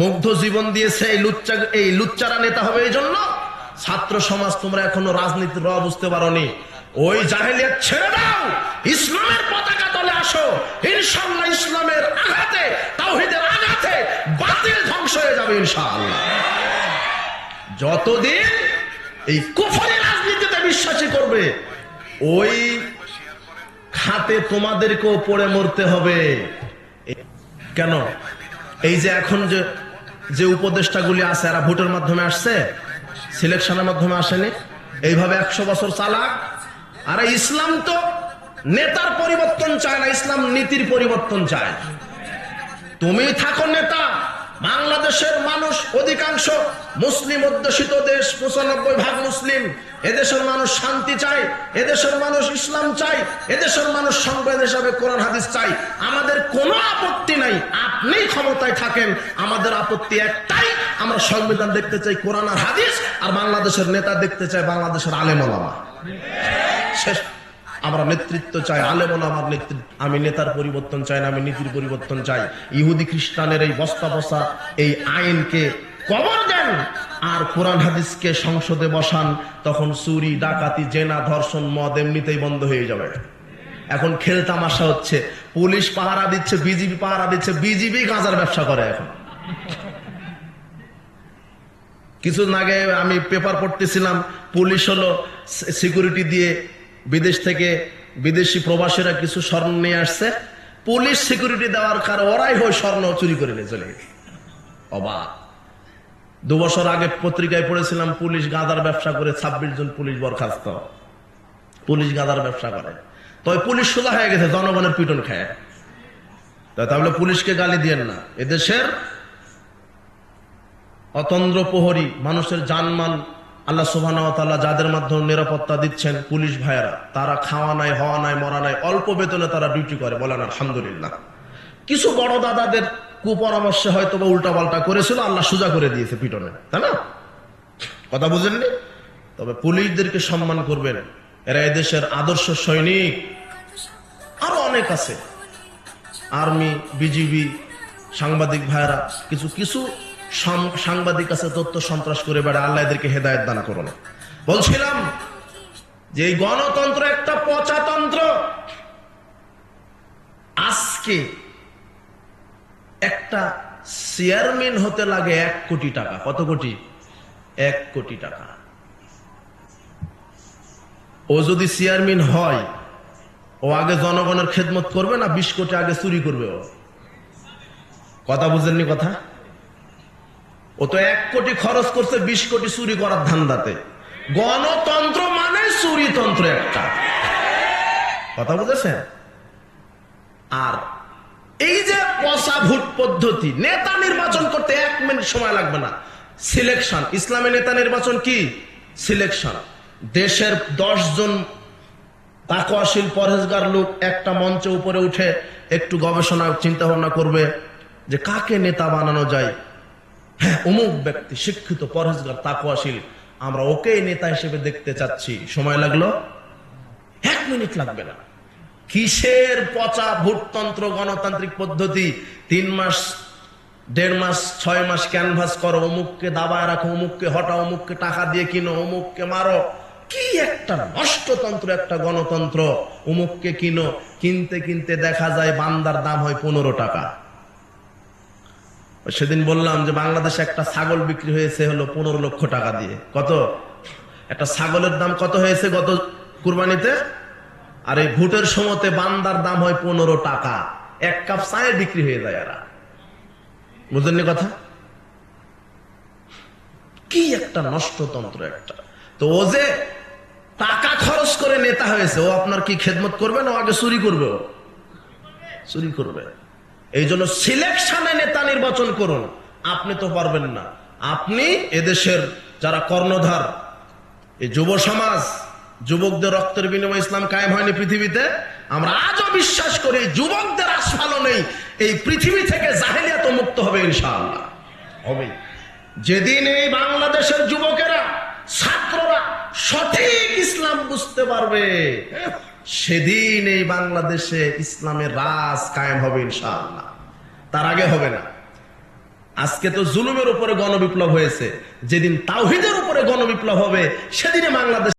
মুগ্ধ জীবন দিয়েছে এই লুচ্চা, এই লুচ্চারা নেতা হবে এই জন্য? ছাত্র সমাজ তোমরা এখনও রাজনীতির র বুঝতে পারোনি। ওই জাহেলিয়াত ছেড়ে দাও! ইসলামের পতাকা তলে আসো। ইনশাল্লাহ ইসলামের আঘাতে, তাওহিদের আঘাতে বাতিল ধ্বংস হয়ে যাবে ইনশাআল্লাহ। যতদিন এই কুফরি রাজনীতিতে বিশ্বাসী করবে, ওই খাতে তোমাদেরকেও পড়ে মরতে হবে। কেন? এই যে এখন যে যে উপদেষ্টাগুলি আছে, এরা ভোটের মাধ্যমে আসছে, সিলেকশনের মাধ্যমে আসেনি। এইভাবে একশো বছর চালাক। আর ইসলাম তো নেতার পরিবর্তন চায় না, ইসলাম নীতির পরিবর্তন চায়। তুমি থাকো নেতা, বাংলাদেশের মানুষ অধিকাংশ মুসলিম অধ্যুষিত দেশ, পঁচানব্বই ভাগ মুসলিম। এদেশের মানুষ শান্তি চায়, এদেশের মানুষ ইসলাম চাই এদেশের মানুষ সংবাদ হিসাবে কোরআন, হাদিস চাই আমাদের কোনো আপত্তি নাই। আপনি ক্ষমতায় থাকেন, আমাদের আপত্তি একটাই, আমরা সংবিধান দেখতে চাই কোরআন আর হাদিস, আর বাংলাদেশের নেতা দেখতে চাই বাংলাদেশের আলেমলামা। শেষ। আমরা নেতৃত্ব চাই আলেমন আমার নেতৃত্ব। আমি নেতার পরিবর্তন চাই না, আমি নীতির পরিবর্তন চাই। ইহুদি খ্রিস্টানের এই বস্তা বসা এই আইনকে কবর দেন, আর কোরআন হাদিসকে সংসদে বসান, তখন চুরি, ডাকাতি, জেনা, ধর্ষণ, মদ এমনিতেই বন্ধ হয়ে যাবে। এখন খেলতামাশা হচ্ছে। পুলিশ পাহারা দিচ্ছে, বিজিবি পাহারা দিচ্ছে, বিজিবি গাঁজার ব্যবসা করে এখন। কিছুদিন আগে আমি পেপার পড়তেছিলাম, পুলিশ হলো সিকিউরিটি দিয়ে বিদেশ থেকে বিদেশি প্রবাসীরা কিছু স্বর্ণ নিয়ে আসছে। পুলিশ সিকিউরিটি দেওয়ার কারণে ওরাই হয় স্বর্ণ চুরি করে নিয়ে চলে গেছে। অবাক। দু বছর আগে পত্রিকায় পড়েছিলাম, পুলিশ গাঁদার ব্যবসা করে ছাব্বিশ জন পুলিশ বরখাস্ত। পুলিশ গাঁদার ব্যবসা করে। তবে পুলিশ সোজা হয়ে গেছে জনগণের পিটন খায়। তাহলে পুলিশকে গালি দিয়েন না। এদেশের অতন্দ্র প্রহরী, মানুষের জানমাল আল্লাহ সুবাহ যাদের মাধ্যমে নিরাপত্তা দিচ্ছেন, পুলিশ ভাইয়েরা, তারা খাওয়া নাই, হওয়া নাই, মরা নাই, অল্প বেতনে তারা ডিউটি করে বলেন আলহামদুলিল্লাহ। কিছু বড় দাদাদের কুপরামর্শে হয়তো বা উল্টা পাল্টা করেছিল, আল্লাহ সোজা করে দিয়েছে পিটনে, তাই না? কথা বুঝেননি? তবে পুলিশদেরকে সম্মান করবেন। এরা এদেশের আদর্শ সৈনিক। অনেক আছে। আর্মি, বিজিবি, সাংবাদিক ভাইরা কিছু কিছু সাংবাদিক আছে, তথ্য সন্ত্রাস করে বেড়া আল্লাহ এদেরকে হেদায়ত দান করুন বলছিলাম যে এই গণতন্ত্র একটা পচাতন্ত্র। আজকে একটা চেয়ারম্যান হতে লাগে এক কোটি টাকা। কত কোটি? এক কোটি টাকা। ও যদি চেয়ারম্যান হয় ও আগে জনগণের খেদমত করবে না, বিশ কোটি আগে চুরি করবে ও। কথা বুঝেননি কথা? ও তো এক কোটি খরচ করছে, বিশ কোটি চুরি করার ধান্দাতে। গণতন্ত্র মানে চুরিতন্ত্র একটা। কথা বুঝেছেন? আর এই যে পচা ভোট পদ্ধতি, নেতা নির্বাচন করতে এক মিনিট সময় লাগবে না। সিলেকশন, ইসলামী নেতা নির্বাচন কি? সিলেকশন। দেশের দশ জন তাকওয়াশীল পরহেজগার লোক একটা মঞ্চে উপরে উঠে একটু গবেষণা চিন্তা ভাবনা করবে যে কাকে নেতা বানানো যায়। হ্যাঁ অমুক ব্যক্তি, শিক্ষিত পরহেজগার, তাকওয়াশীল। আমরা ওকেই নেতা হিসেবে দেখতে চাচ্ছি। সময় লাগল? এক মিনিট লাগবে না। কিসের পচা ভোটতন্ত্র, গণতান্ত্রিক পদ্ধতি? তিন মাস, দেড় মাস, ছয় মাস ক্যানভাস করো, অমুককে দাবায় রাখো, অমুককে হটাও, অমুককে টাকা দিয়ে কিনো, অমুককে মারো। কি একটা নষ্টতন্ত্র একটা গণতন্ত্র? অমুককে কিনো, কিনতে কিনতে দেখা যায় বান্দার দাম হয় পনেরো টাকা। সেদিন বললাম যে বাংলাদেশে একটা ছাগল বিক্রি হয়েছে হলো পনেরো লক্ষ টাকা দিয়ে। কত? একটা ছাগলের দাম কত হয়েছে গত কুরবানিতে? আর এই ভোটের সময়তে বান্দার দাম হয় পনেরো টাকা। এক কাপ চায়ে বিক্রি হয়ে যায় এরা। বুঝলেননি কথা? কি একটা নষ্টতন্ত্র একটা। তো ও যে টাকা খরচ করে নেতা হয়েছে, ও আপনার কি খেদমত করবে না আগে চুরি করবে? চুরি করবে। এই জন্য সিলেকশনে নেতা নির্বাচন করুন। আপনি তো পারবেন না। আপনি এদেশের যারা কর্ণধার, এই যুব সমাজ, যুবকদের রক্তের বিনিময়ে ইসলাম কায়েম হয়নি পৃথিবীতে, আমরা আজও বিশ্বাস করি যুবকদের আস্ফালও নেই। এই পৃথিবী থেকে জাহেলিয়াত মুক্ত হবে ইনশাআল্লাহ। হবে। যেদিন এই বাংলাদেশের যুবকেরা, ছাত্ররা সঠিক ইসলাম বুঝতে পারবে। সেদিন এই বাংলাদেশে ইসলামের রাজ কায়েম হবে ইনশাআল্লাহ। তার আগে হবে না। আজকে তো জুলুমের উপরে গণবিপ্লব হয়েছে। যেদিন তাওহিদের উপরে গণবিপ্লব হবে সেদিনে বাংলাদেশ